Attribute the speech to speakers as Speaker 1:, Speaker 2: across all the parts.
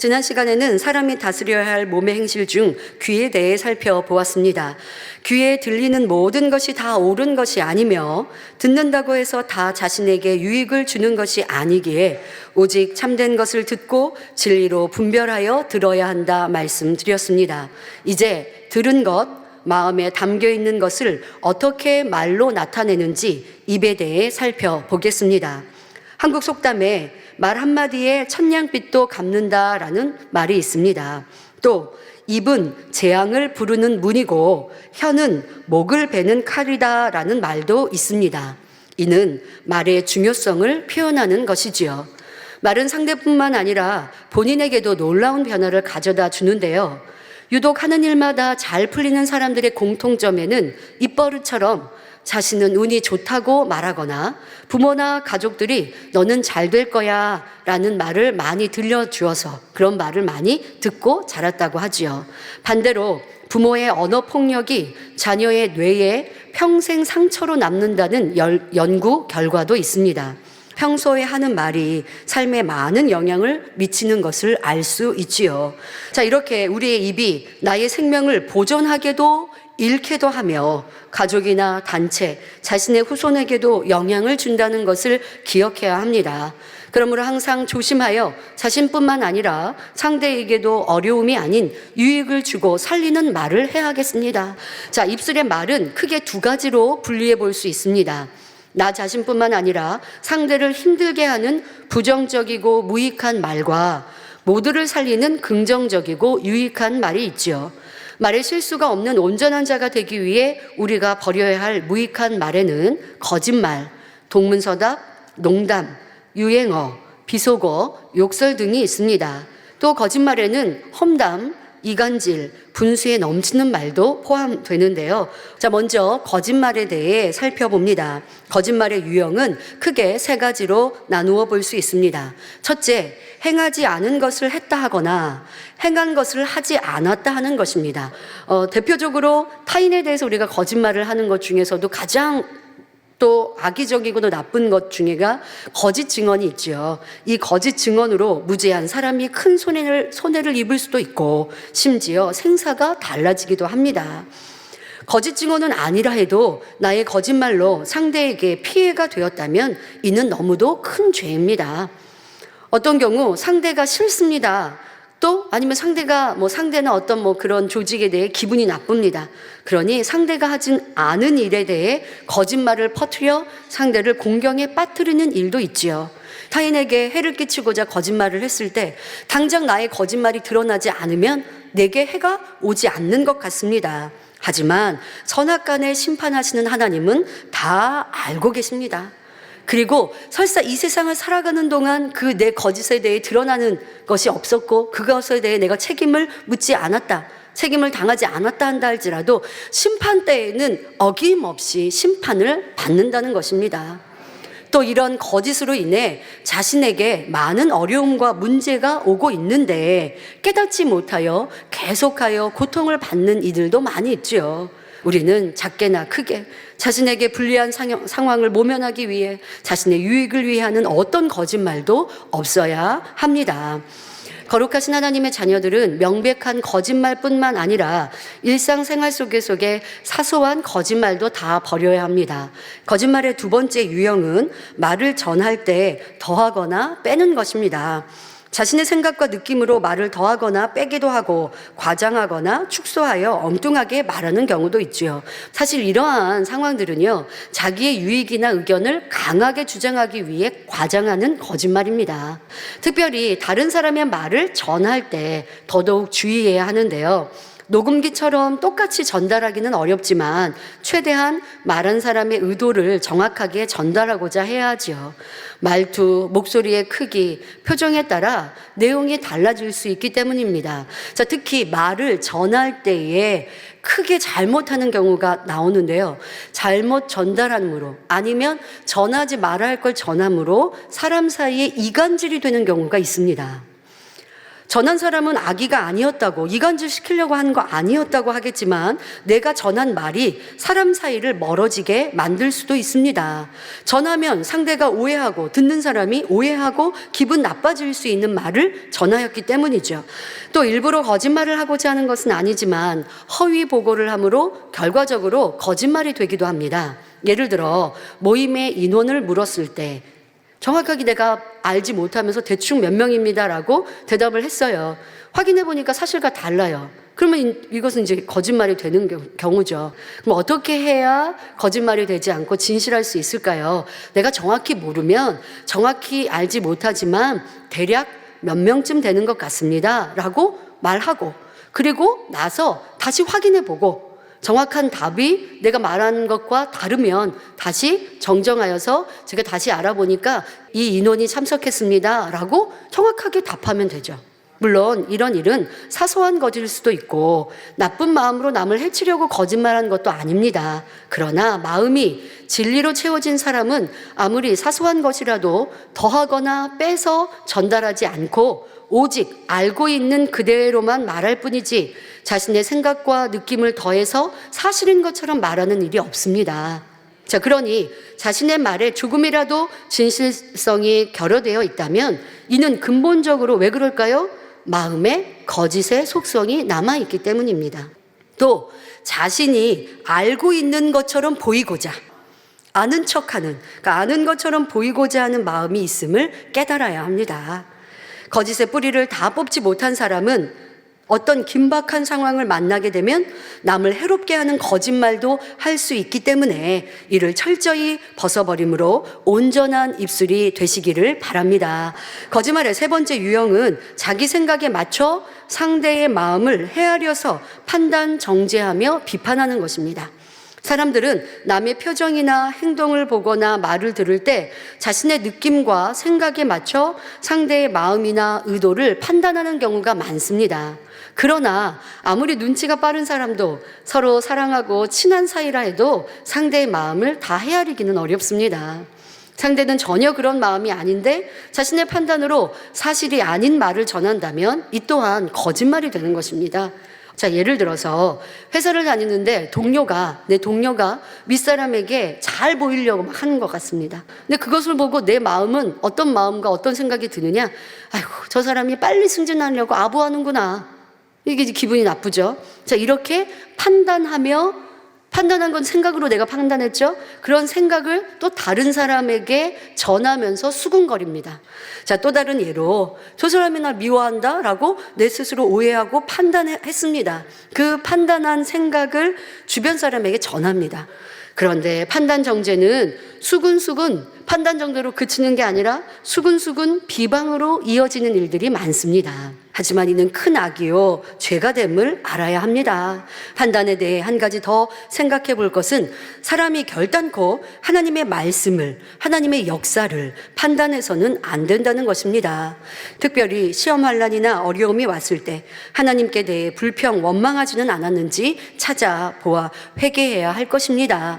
Speaker 1: 지난 시간에는 사람이 다스려야 할 몸의 행실 중 귀에 대해 살펴보았습니다. 귀에 들리는 모든 것이 다 옳은 것이 아니며 듣는다고 해서 다 자신에게 유익을 주는 것이 아니기에 오직 참된 것을 듣고 진리로 분별하여 들어야 한다 말씀드렸습니다. 이제 들은 것, 마음에 담겨 있는 것을 어떻게 말로 나타내는지 입에 대해 살펴보겠습니다. 한국 속담에 말 한마디에 천냥빛도 갚는다라는 말이 있습니다. 또 입은 재앙을 부르는 문이고 혀는 목을 베는 칼이다라는 말도 있습니다. 이는 말의 중요성을 표현하는 것이지요. 말은 상대뿐만 아니라 본인에게도 놀라운 변화를 가져다 주는데요. 유독 하는 일마다 잘 풀리는 사람들의 공통점에는 입버릇처럼 자신은 운이 좋다고 말하거나 부모나 가족들이 너는 잘 될 거야 라는 말을 많이 들려주어서 그런 말을 많이 듣고 자랐다고 하지요. 반대로 부모의 언어 폭력이 자녀의 뇌에 평생 상처로 남는다는 열, 연구 결과도 있습니다. 평소에 하는 말이 삶에 많은 영향을 미치는 것을 알 수 있지요. 자, 이렇게 우리의 입이 나의 생명을 보존하게도 잃게도 하며 가족이나 단체, 자신의 후손에게도 영향을 준다는 것을 기억해야 합니다. 그러므로 항상 조심하여 자신뿐만 아니라 상대에게도 어려움이 아닌 유익을 주고 살리는 말을 해야겠습니다. 자, 입술의 말은 크게 두 가지로 분리해 볼 수 있습니다. 나 자신뿐만 아니라 상대를 힘들게 하는 부정적이고 무익한 말과 모두를 살리는 긍정적이고 유익한 말이 있지요. 말에 실수가 없는 온전한 자가 되기 위해 우리가 버려야 할 무익한 말에는 거짓말, 동문서답, 농담, 유행어, 비속어, 욕설 등이 있습니다. 또 거짓말에는 험담, 이간질, 분수에 넘치는 말도 포함되는데요. 자, 먼저 거짓말에 대해 살펴봅니다. 거짓말의 유형은 크게 세 가지로 나누어 볼 수 있습니다. 첫째, 행하지 않은 것을 했다 하거나 행한 것을 하지 않았다 하는 것입니다. 어, 대표적으로 타인에 대해서 우리가 거짓말을 하는 것 중에서도 가장 또 악의적이고도 나쁜 것 중에가 거짓 증언이 있죠. 이 거짓 증언으로 무죄한 사람이 큰 손해를, 손해를 입을 수도 있고 심지어 생사가 달라지기도 합니다. 거짓 증언은 아니라 해도 나의 거짓말로 상대에게 피해가 되었다면 이는 너무도 큰 죄입니다. 어떤 경우 상대가 싫습니다. 또 아니면 상대가 뭐 상대나 어떤 뭐 그런 조직에 대해 기분이 나쁩니다. 그러니 상대가 하진 않은 일에 대해 거짓말을 퍼뜨려 상대를 공경에 빠뜨리는 일도 있지요. 타인에게 해를 끼치고자 거짓말을 했을 때 당장 나의 거짓말이 드러나지 않으면 내게 해가 오지 않는 것 같습니다. 하지만 선악간에 심판하시는 하나님은 다 알고 계십니다. 그리고 설사 이 세상을 살아가는 동안 그 내 거짓에 대해 드러나는 것이 없었고 그것에 대해 내가 책임을 묻지 않았다. 책임을 당하지 않았다 한다 할지라도 심판 때에는 어김없이 심판을 받는다는 것입니다. 또 이런 거짓으로 인해 자신에게 많은 어려움과 문제가 오고 있는데 깨닫지 못하여 계속하여 고통을 받는 이들도 많이 있지요. 우리는 작게나 크게 자신에게 불리한 상황을 모면하기 위해 자신의 유익을 위해 하는 어떤 거짓말도 없어야 합니다. 거룩하신 하나님의 자녀들은 명백한 거짓말뿐만 아니라 일상생활 속에 속에 사소한 거짓말도 다 버려야 합니다. 거짓말의 두 번째 유형은 말을 전할 때 더하거나 빼는 것입니다. 자신의 생각과 느낌으로 말을 더하거나 빼기도 하고 과장하거나 축소하여 엉뚱하게 말하는 경우도 있지요. 사실 이러한 상황들은요, 자기의 유익이나 의견을 강하게 주장하기 위해 과장하는 거짓말입니다. 특별히 다른 사람의 말을 전할 때 더더욱 주의해야 하는데요. 녹음기처럼 똑같이 전달하기는 어렵지만 최대한 말한 사람의 의도를 정확하게 전달하고자 해야지요. 말투, 목소리의 크기, 표정에 따라 내용이 달라질 수 있기 때문입니다. 자, 특히 말을 전할 때에 크게 잘못하는 경우가 나오는데요. 잘못 전달함으로 아니면 전하지 말아야 할 걸 전함으로 사람 사이에 이간질이 되는 경우가 있습니다. 전한 사람은 아기가 아니었다고 이간질 시키려고 한 거 아니었다고 하겠지만 내가 전한 말이 사람 사이를 멀어지게 만들 수도 있습니다. 전하면 상대가 오해하고 듣는 사람이 오해하고 기분 나빠질 수 있는 말을 전하였기 때문이죠. 또 일부러 거짓말을 하고자 하는 것은 아니지만 허위 보고를 함으로 결과적으로 거짓말이 되기도 합니다. 예를 들어 모임의 인원을 물었을 때 정확하게 내가 알지 못하면서 대충 몇 명입니다라고 대답을 했어요. 확인해 보니까 사실과 달라요. 그러면 이- 이것은 이제 거짓말이 되는 겨- 경우죠. 그럼 어떻게 해야 거짓말이 되지 않고 진실할 수 있을까요? 내가 정확히 모르면 정확히 알지 못하지만 대략 몇 명쯤 되는 것 같습니다. 라고 말하고 그리고 나서 다시 확인해 보고 정확한 답이 내가 말한 것과 다르면 다시 정정하여서 제가 다시 알아보니까 이 인원이 참석했습니다. 라고 정확하게 답하면 되죠. 물론 이런 일은 사소한 것일 수도 있고 나쁜 마음으로 남을 해치려고 거짓말한 것도 아닙니다. 그러나 마음이 진리로 채워진 사람은 아무리 사소한 것이라도 더하거나 빼서 전달하지 않고 오직 알고 있는 그대로만 말할 뿐이지 자신의 생각과 느낌을 더해서 사실인 것처럼 말하는 일이 없습니다. 자, 그러니 자신의 말에 조금이라도 진실성이 결여되어 있다면 이는 근본적으로 왜 그럴까요? 마음에 거짓의 속성이 남아있기 때문입니다. 또 자신이 알고 있는 것처럼 보이고자 아는 척하는, 그러니까 아는 것처럼 보이고자 하는 마음이 있음을 깨달아야 합니다. 거짓의 뿌리를 다 뽑지 못한 사람은 어떤 긴박한 상황을 만나게 되면 남을 해롭게 하는 거짓말도 할 수 있기 때문에 이를 철저히 벗어버림으로 온전한 입술이 되시기를 바랍니다. 거짓말의 세 번째 유형은 자기 생각에 맞춰 상대의 마음을 헤아려서 판단, 정죄하며 비판하는 것입니다. 사람들은 남의 표정이나 행동을 보거나 말을 들을 때 자신의 느낌과 생각에 맞춰 상대의 마음이나 의도를 판단하는 경우가 많습니다. 그러나 아무리 눈치가 빠른 사람도 서로 사랑하고 친한 사이라 해도 상대의 마음을 다 헤아리기는 어렵습니다. 상대는 전혀 그런 마음이 아닌데 자신의 판단으로 사실이 아닌 말을 전한다면 이 또한 거짓말이 되는 것입니다. 자, 예를 들어서 회사를 다니는데 동료가, 내 동료가 윗사람에게 잘 보이려고 막 하는 것 같습니다. 근데 그것을 보고 내 마음은 어떤 마음과 어떤 생각이 드느냐? 아이고, 저 사람이 빨리 승진하려고 아부하는구나. 이게 기분이 나쁘죠. 자, 이렇게 판단하며 판단한 건 생각으로 내가 판단했죠. 그런 생각을 또 다른 사람에게 전하면서 수군거립니다. 자, 또 다른 예로 저 사람이 날 미워한다 라고 내 스스로 오해하고 판단했습니다. 그 판단한 생각을 주변 사람에게 전합니다. 그런데 판단 정제는 수근수근 판단 정도로 그치는 게 아니라 수근수근 비방으로 이어지는 일들이 많습니다. 하지만 이는 큰 악이요 죄가 됨을 알아야 합니다. 판단에 대해 한 가지 더 생각해 볼 것은 사람이 결단코 하나님의 말씀을 하나님의 역사를 판단해서는 안 된다는 것입니다. 특별히 시험 환란이나 어려움이 왔을 때 하나님께 대해 불평 원망하지는 않았는지 찾아보아 회개해야 할 것입니다.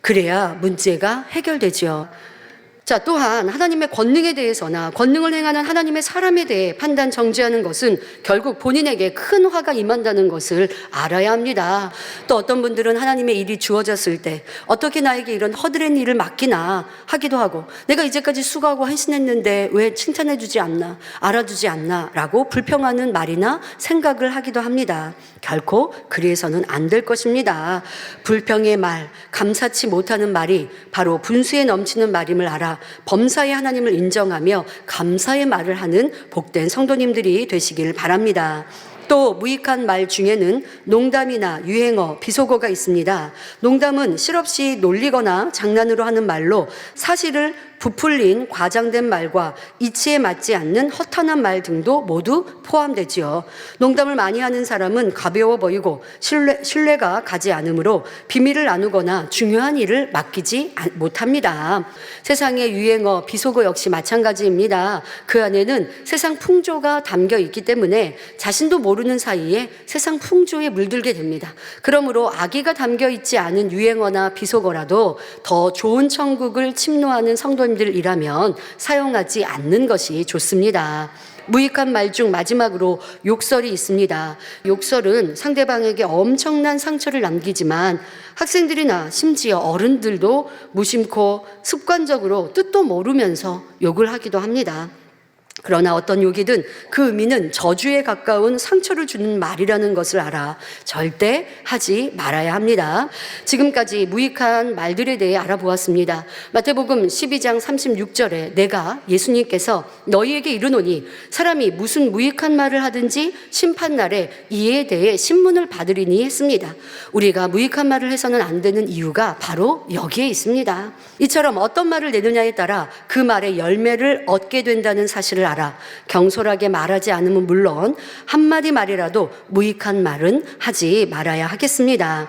Speaker 1: 그래야 문제가 해결되지요. 자, 또한 하나님의 권능에 대해서나 권능을 행하는 하나님의 사람에 대해 판단 정지하는 것은 결국 본인에게 큰 화가 임한다는 것을 알아야 합니다. 또 어떤 분들은 하나님의 일이 주어졌을 때 어떻게 나에게 이런 허드렛 일을 맡기나 하기도 하고 내가 이제까지 수고하고 헌신했는데 왜 칭찬해 주지 않나 알아주지 않나 라고 불평하는 말이나 생각을 하기도 합니다. 결코 그리해서는 안 될 것입니다. 불평의 말, 감사치 못하는 말이 바로 분수에 넘치는 말임을 알아 범사의 하나님을 인정하며 감사의 말을 하는 복된 성도님들이 되시길 바랍니다. 또 무익한 말 중에는 농담이나 유행어, 비속어가 있습니다. 농담은 실없이 놀리거나 장난으로 하는 말로 사실을 부풀린 과장된 말과 이치에 맞지 않는 허탄한 말 등도 모두 포함되지요. 농담을 많이 하는 사람은 가벼워 보이고 신뢰, 신뢰가 가지 않으므로 비밀을 나누거나 중요한 일을 맡기지 안- 못합니다. 세상의 유행어, 비속어 역시 마찬가지입니다. 그 안에는 세상 풍조가 담겨 있기 때문에 자신도 모르는 사이에 세상 풍조에 물들게 됩니다. 그러므로 악의가 담겨 있지 않은 유행어나 비속어라도 더 좋은 천국을 침노하는 성도님 들이라면 사용하지 않는 것이 좋습니다. 무익한 말 중 마지막으로 욕설이 있습니다. 욕설은 상대방에게 엄청난 상처를 남기지만 학생들이나 심지어 어른들도 무심코 습관적으로 뜻도 모르면서 욕을 하기도 합니다. 그러나 어떤 욕이든 그 의미는 저주에 가까운 상처를 주는 말이라는 것을 알아 절대 하지 말아야 합니다. 지금까지 무익한 말들에 대해 알아보았습니다. 마태복음 12장 36절에 내가 예수님께서 너희에게 이르노니 사람이 무슨 무익한 말을 하든지 심판날에 이에 대해 신문을 받으리니 했습니다. 우리가 무익한 말을 해서는 안 되는 이유가 바로 여기에 있습니다. 이처럼 어떤 말을 내느냐에 따라 그 말의 열매를 얻게 된다는 사실을 알아 경솔하게 말하지 않으면 물론 한마디 말이라도 무익한 말은 하지 말아야 하겠습니다.